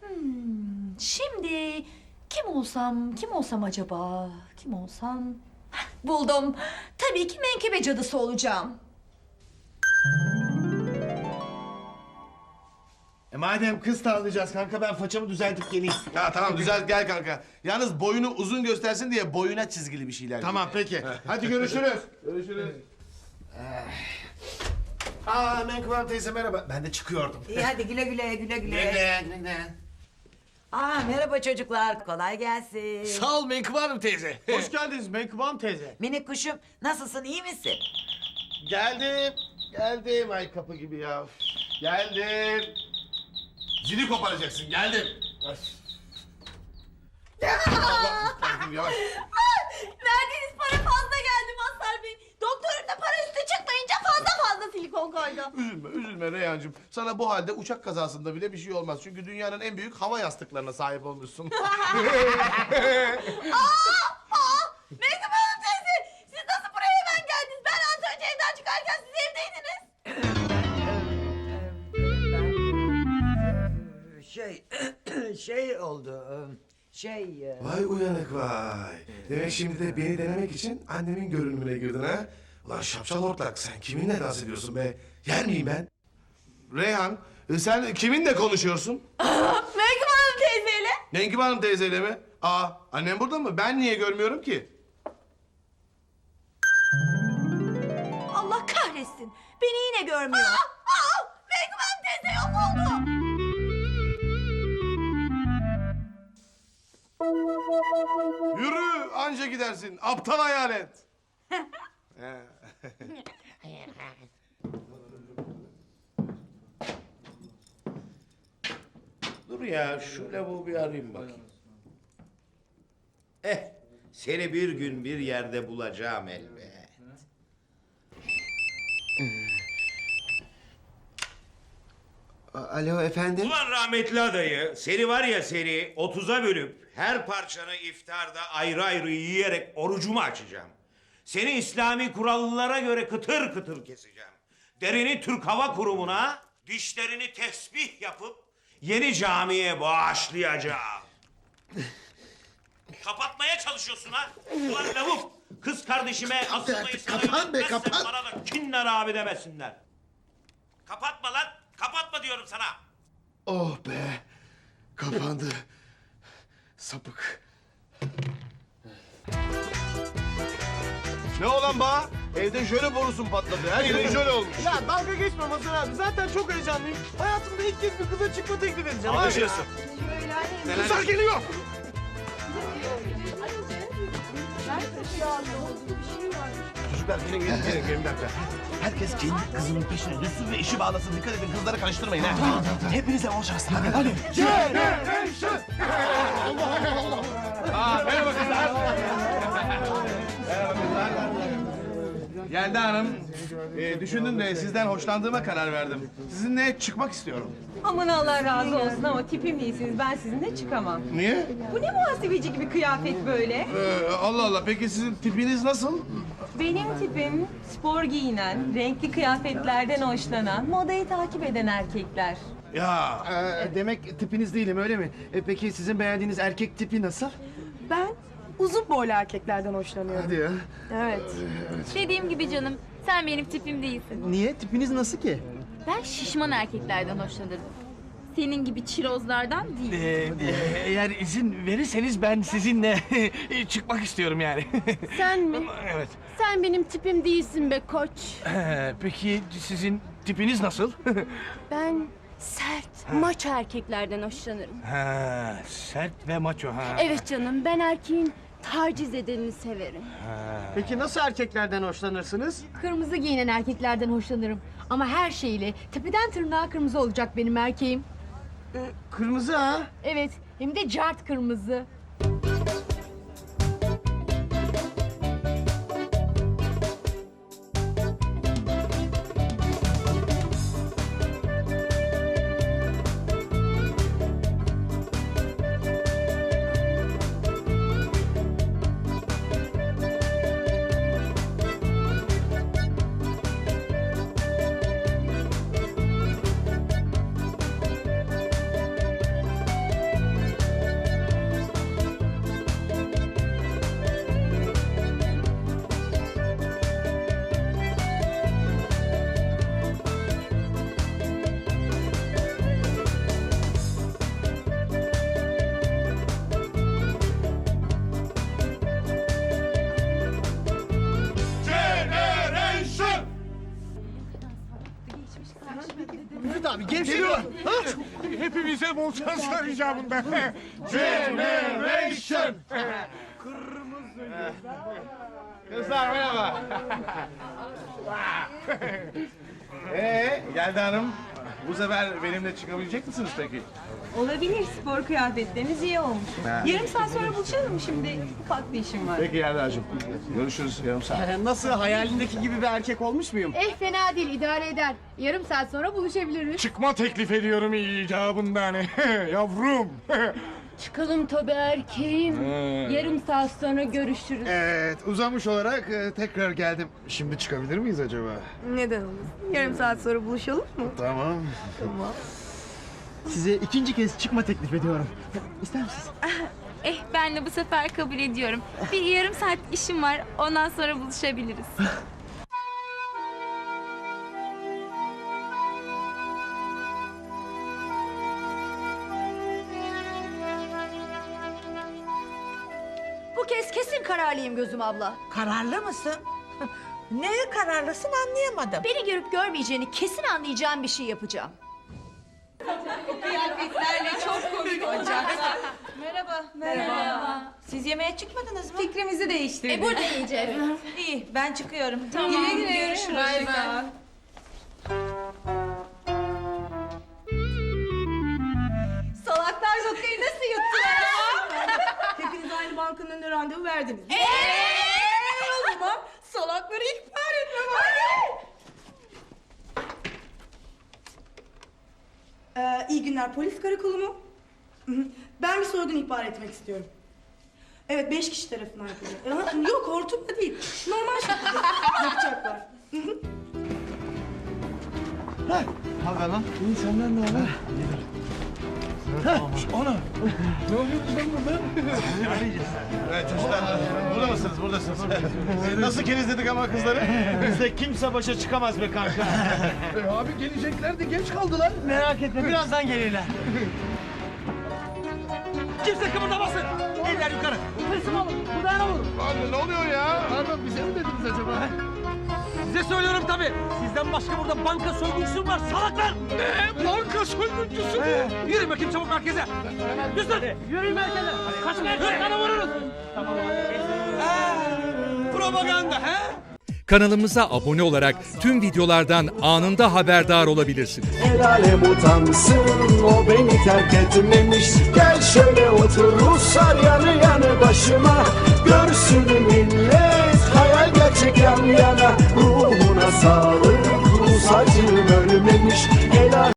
Hmm, şimdi kim olsam, kim olsam acaba? Kim olsam? Buldum. Tabii ki menkıbe cadısı olacağım. E madem kız tavlayacağız kanka ben façamı düzeltip geleyim. Ya tamam düzelt gel kanka. Yalnız boyunu uzun göstersin diye boyuna çizgili bir şeyler. Tamam peki. Hadi görüşürüz. Görüşürüz. Aa Menkıbe Hanım teyze merhaba. Ben de çıkıyordum. İyi hadi güle güle güle güle. Güle güle. Aa merhaba çocuklar kolay gelsin. Sağ ol Menkıbe Hanım teyze. Hoş geldiniz Menkıbe Hanım teyze. Minik kuşum nasılsın iyi misin? Geldim. Geldim ay kapı gibi ya. Geldim. Zili koparacaksın geldim. Ay. Allah, geldim, yavaş. Fazla fazla silikon koydu. Üzülme, üzülme Reyhancığım. Sana bu halde uçak kazasında bile bir şey olmaz. Çünkü dünyanın en büyük hava yastıklarına sahip olmuşsun. Menkıbe Hanım teyze, siz nasıl buraya hemen geldiniz? Ben az önce evden çıkarken siz evdeydiniz. Şey şey oldu şey e, Vay uyanık vay. Demek şimdi de beni denemek için annemin görünümüne girdin ha? Ulan şapşal ortak sen kiminle dans ediyorsun be? Yer miyim ben? Reyhan e, sen kiminle konuşuyorsun? Menkıbe Hanım teyzeyle. Menkıbe Hanım teyzeyle mi? Aa annem burada mı? Ben niye görmüyorum ki? Allah kahretsin. Beni yine görmüyor. Aa, aa, Menkıbe Hanım teyze yok oldu. Yürü anca gidersin. Aptal hayalet. Dur ya şu lavuğu bir arayayım bakayım. Eh seni bir gün bir yerde bulacağım elbet. Alo efendim. Ulan rahmetli adayı seni var ya seni 30'a bölüp her parçanı iftarda ayrı ayrı yiyerek orucumu açacağım. Seni İslami kurallara göre kıtır kıtır keseceğim. Derini Türk Hava Kurumu'na, dişlerini tesbih yapıp yeni camiye bağışlayacağım. Kapatmaya çalışıyorsun ha? Ulan lavuk! Kız kardeşime asılmayı sana Kapan be, öğretmezsem kapan. Bana da kinler abi demesinler. Kapatma lan! Kapatma diyorum sana! Oh be. Kapandı. Sapık. Ne olan ba? Evde jöle borusun patladı. Her yere jöle olmuş. Ya dalga geçme Mazhar abi. Zaten çok heyecanlıyım. Hayatımda ilk kez bir kıza çıkma teklif edeceğim. Anlaşılsın. Kızlar geliyor. Çocuklar gelin gelin gelin gelin bir dakika. Herkes kendi kızının peşine düşsün ve işi bağlasın. Dikkat edin kızları karıştırmayın ha. Hepinize bol şans. Hadi. Hadi. Aa, merhaba kızlar. Yelda Hanım, e, düşündüm de sizden hoşlandığıma karar verdim. Sizinle çıkmak istiyorum. Aman Allah razı olsun ama tipim değilsiniz. Ben sizinle çıkamam. Niye? Bu ne muhasebeci gibi kıyafet böyle? Ee, Allah Allah, peki sizin tipiniz nasıl? Benim tipim spor giyinen, renkli kıyafetlerden hoşlanan, modayı takip eden erkekler. Ya, Ee, demek tipiniz değilim öyle mi? E, peki sizin beğendiğiniz erkek tipi nasıl? Ben uzun boylu erkeklerden hoşlanıyorum. Hadi ya. Evet. Dediğim gibi canım, sen benim tipim değilsin. Niye? Tipiniz nasıl ki? Ben şişman erkeklerden hoşlanırım. Senin gibi çirozlardan değil. Ee, eğer izin verirseniz ben sizinle çıkmak istiyorum yani. Sen mi? evet. Sen benim tipim değilsin be koç. Ee, peki sizin tipiniz nasıl? Ben sert, maço erkeklerden hoşlanırım. ha, sert ve maço ha. Evet canım, ben erkeğin taciz edenini severim. Peki nasıl erkeklerden hoşlanırsınız? Kırmızı giyinen erkeklerden hoşlanırım. Ama her şeyle tepeden tırnağa kırmızı olacak benim erkeğim. Kırmızı ha? Evet, hem de cart kırmızı. Gevşeliyor. Hepimize bol şanslar icabında. Generation. Kızlar merhaba. Ee, Geldi Hanım. Bu sefer benimle çıkabilecek misiniz peki? Olabilir spor kıyafetleriniz iyi olmuş. Yarım saat sonra buluşalım mı şimdi? Ufak bir işim var. Peki Yelda'cığım. Görüşürüz yarım saat. Nasıl hayalindeki gibi bir erkek olmuş muyum? Eh fena değil idare eder. Yarım saat sonra buluşabiliriz. Çıkma teklif ediyorum icabında hani. Yavrum. Çıkalım tabii erkeğim. Yarım saat sonra görüşürüz. Evet, uzamış olarak e, tekrar geldim. Şimdi çıkabilir miyiz acaba? Neden olmasın? Yarım saat sonra buluşalım mı? Tamam. Size ikinci kez çıkma teklif ediyorum. İster misiniz? Eh ben de bu sefer kabul ediyorum. Bir yarım saat işim var. Ondan sonra buluşabiliriz. Bu kez kesin kararlıyım gözüm abla. Kararlı mısın? Neye kararlısın anlayamadım. Beni görüp görmeyeceğini kesin anlayacağım bir şey yapacağım. Kıyafetlerle çok komik olacaklar. Merhaba. Merhaba. Siz yemeğe çıkmadınız mı? Fikrimizi değiştirdik. E burada yiyeceğiz. İyi ben çıkıyorum. Güle güle. Görüşürüz. Bay bay. Salaklar Zokka'yı nasıl yuttular ama? Hepiniz aynı bankanın önüne randevu verdiniz. Eee o zaman salakları ihbar etmem Ee, iyi günler polis karakolu mu? Hı hı. Ben bir soygun ihbar etmek istiyorum. Evet beş kişi tarafından yapılacak. Ee, Yok hortumla değil. Normal şekilde yapacaklar. Haber lan. İyi senden ne haber? Ana. Ne oluyor lan burada? Evet çocuklar, burada mısınız? Buradasınız. Nasıl kerizledik ama kızları? Bizde kimse başa çıkamaz be kanka. abi gelecekler de geç kaldılar. Merak etme birazdan gelirler. Kimse kımıldamasın. Eller yukarı. Teslim olun. Buradan olun. Abi ne oluyor ya? Pardon bize mi dediniz acaba? Size söylüyorum tabii. Sizden başka burada banka soyguncusu var salaklar. Ne? Banka soyguncusu mu? Yürüyün bakayım çabuk merkeze. Yürüyün. Yürüyün merkeze. Kaç merkeze kana vururuz. Tamam. Propaganda he? Kanalımıza abone olarak tüm videolardan anında haberdar olabilirsiniz. El alem utansın o beni terk etmemiş Gel şöyle otur Ruslar yanı yanı başıma Görsün millet hayal gerçek yan yana Ruhuna sağlık Rus acım ölmemiş. El alem-